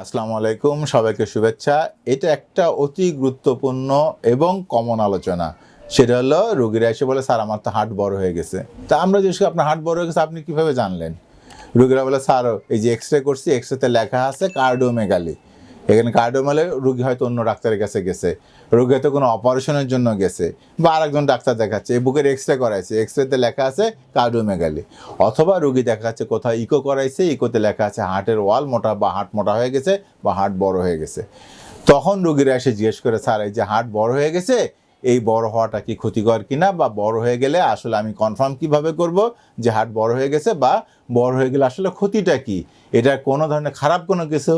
আসসালামু আলাইকুম, সবাইকে শুভেচ্ছা। এটা একটা অতি গুরুত্বপূর্ণ এবং কমন আলোচনা। সেটা হলো, রোগীরা এসে বলে, স্যার, আমার তো হাট বড় হয়ে গেছে। তা আমরা যে আপনার হাট বড় হয়ে গেছে, আপনি কীভাবে জানলেন? রোগীরা বলে, স্যার, এই যে এক্স রে করছি এক্স রেতে লেখা আছে কার্ডিওমেগালি। এখানে কার্ডিওমালে রুগী হয়তো অন্য ডাক্তারের কাছে গেছে, রুগী হয়তো কোনো অপারেশনের জন্য গেছে, বা আরেকজন ডাক্তার দেখাচ্ছে, এই বুকের এক্স রে করাইছে এক্স রেতে লেখা আছে কার্ডিওমেগালি অথবা রুগী দেখা যাচ্ছে কোথাও ইকো করাইছে ইকোতে লেখা আছে হার্টের ওয়াল মোটা বা হার্ট মোটা হয়ে গেছে বা হার্ট বড় হয়ে গেছে। তখন রুগীরা এসে জিজ্ঞেস করে, স্যার, এই যে হার্ট বড় হয়ে গেছে এই বড় হওয়াটা কি ক্ষতিকর কিনা বা বড় হয়ে গেলে আসলে আমি কনফার্ম কীভাবে করব যে হার্ট বড় হয়ে গেছে বা বড় হয়ে গেলে আসলে ক্ষতিটা কি? এটার কোনো ধরনের খারাপ কোনো কিছু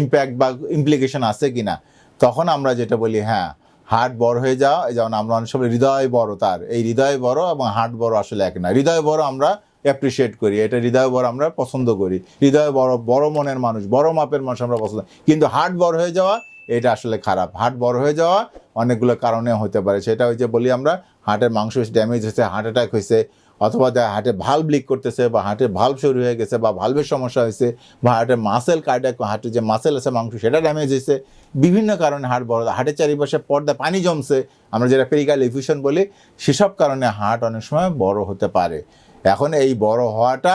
ইম্প্যাক্ট বা ইমপ্লিকেশন আছে কিনা? তখন আমরা যেটা বলি হ্যাঁ হার্ট বড় হয়ে যাওয়া যেমন আমরা অনেক সময় হৃদয় বড় তার। এই হৃদয় বড় এবং হার্ট বড় আসলে এক না। হৃদয় বড় আমরা অ্যাপ্রিসিয়েট করি। এটা হৃদয় বড় আমরা পছন্দ করি। হৃদয় বড় বড় মনের মানুষ, বড় মাপের মানুষ আমরা পছন্দ কিন্তু হার্ট বড় হয়ে যাওয়া এটা আসলে খারাপ। হার্ট বড় হয়ে যাওয়া অনেকগুলো কারণে হতে পারে। সেটা হচ্ছে বলি আমরা হার্টের মাংস ড্যামেজ হয়েছে হার্ট অ্যাটাক হয়েছে, অথবা দেখা হার্টে ভাল্ব লিক করতেছে বা হার্টের ভাল্ব শুরু হয়ে গেছে বা ভাল্বের সমস্যা হয়েছে বা হার্টের মাসেল কার্ডিয়াক হার্টের যে মাসেল আছে মাংস, সেটা ড্যামেজ হয়েছে। বিভিন্ন কারণে হার্ট বড় হার্টের চারিপাশে পর্দা, পানি জমছে। আমরা যেটা পেরিকাল ইফিউশন বলি, সেসব কারণে হার্ট অনেক সময় বড় হতে পারে। এখন এই বড় হওয়াটা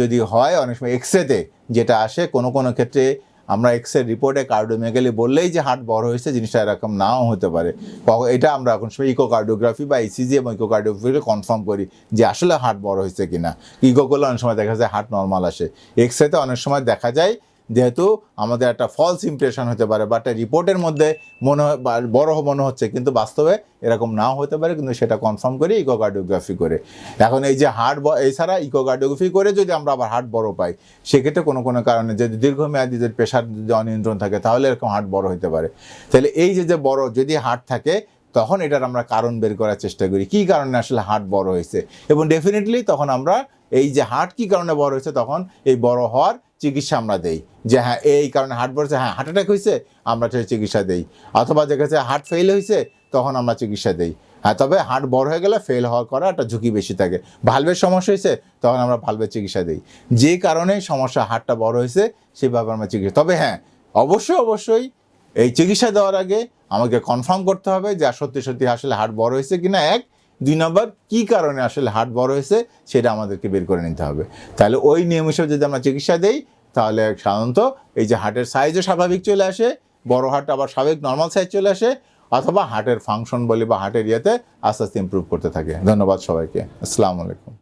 যদি হয় অনেক সময় এক্সরেতে যেটা আসে কোনো কোনো ক্ষেত্রে আমরা এক্সের রিপোর্টে কার্ডিওমেগালি বললেই যে হার্ট বড় হয়েছে, জিনিসটা এরকম নাও হতে পারে। এটা আমরা এখন সময় ইকোকার্ডিওগ্রাফি বা ইসিজি এবং ইকোকার্ডিওগ্রাফিকে কনফার্ম করি যে আসলে হার্ট বড় হয়েছে কিনা। ইকো করলে অনেক সময় দেখা যায় হার্ট নর্মাল আসে। এক্সরেতে অনেক সময় দেখা যায় যেহেতু আমাদের একটা ফলস ইমপ্রেশন হতে পারে বা একটা রিপোর্টের মধ্যে মনে বড় মনে হচ্ছে, কিন্তু বাস্তবে এরকম নাও হতে পারে, কিন্তু সেটা কনফার্ম করি ইকোকার্ডিওগ্রাফি করে। এখন এই যে হার্ট এছাড়া ইকোকার্ডিওগ্রাফি করে যদি আমরা আবার হার্ট বড় পাই, সেক্ষেত্রে কোনো কোনো কারণে যদি দীর্ঘমেয়াদী যদি প্রেশার যদি অনিয়ন্ত্রণ থাকে, তাহলে এরকম হার্ট বড় হতে পারে। তাহলে এই যে যে বড় যদি হার্ট থাকে তখন এটার আমরা কারণ বের করার চেষ্টা করি। কী কারণে আসলে হার্ট বড় হয়েছে? এবং ডেফিনেটলি তখন আমরা এই যে হার্ট কী কারণে বড় হয়েছে, তখন এই বড় হওয়ার চিকিৎসা আমরা দেই। যে হ্যাঁ এই কারণে হার্ট বড় হয়েছে হ্যাঁ হার্ট অ্যাটাক হয়েছে, আমরা সেই চিকিৎসা দেই। অথবা দেখেছে হার্ট ফেল হয়েছে, তখন আমরা চিকিৎসা দেই। হ্যাঁ তবে হার্ট বড় হয়ে গেলে ফেল হওয়ার করা একটা ঝুঁকি বেশি থাকে। ভালভের সমস্যা হয়েছে, তখন আমরা ভালভের চিকিৎসা দিই। যে কারণে সমস্যা হার্টটা বড় হয়েছে, সেভাবে আমরা চিকিৎসা তবে হ্যাঁ অবশ্যই অবশ্যই এই চিকিৎসা দেওয়ার আগে আমাকে কনফার্ম করতে হবে যে সত্যি সত্যি আসলে হার্ট বড় হয়েছে কিনা? এক। দুই নম্বর, কী কারণে আসলে হার্ট বড় হয়েছে সেটা আমাদেরকে বের করে নিতে হবে। তাহলে ওই নিয়ম হিসেবে যদি আমরা চিকিৎসা দেই, তাহলে সাধারণত এই যে হার্টের সাইজও স্বাভাবিক চলে আসে, বড় হার্ট আবার স্বাভাবিক নর্মাল সাইজ চলে আসে, অথবা হার্টের ফাংশন বলি বা হার্টের ইয়েতে আস্তে আস্তে ইম্প্রুভ করতে থাকে। ধন্যবাদ সবাইকে। আসসালামু আলাইকুম।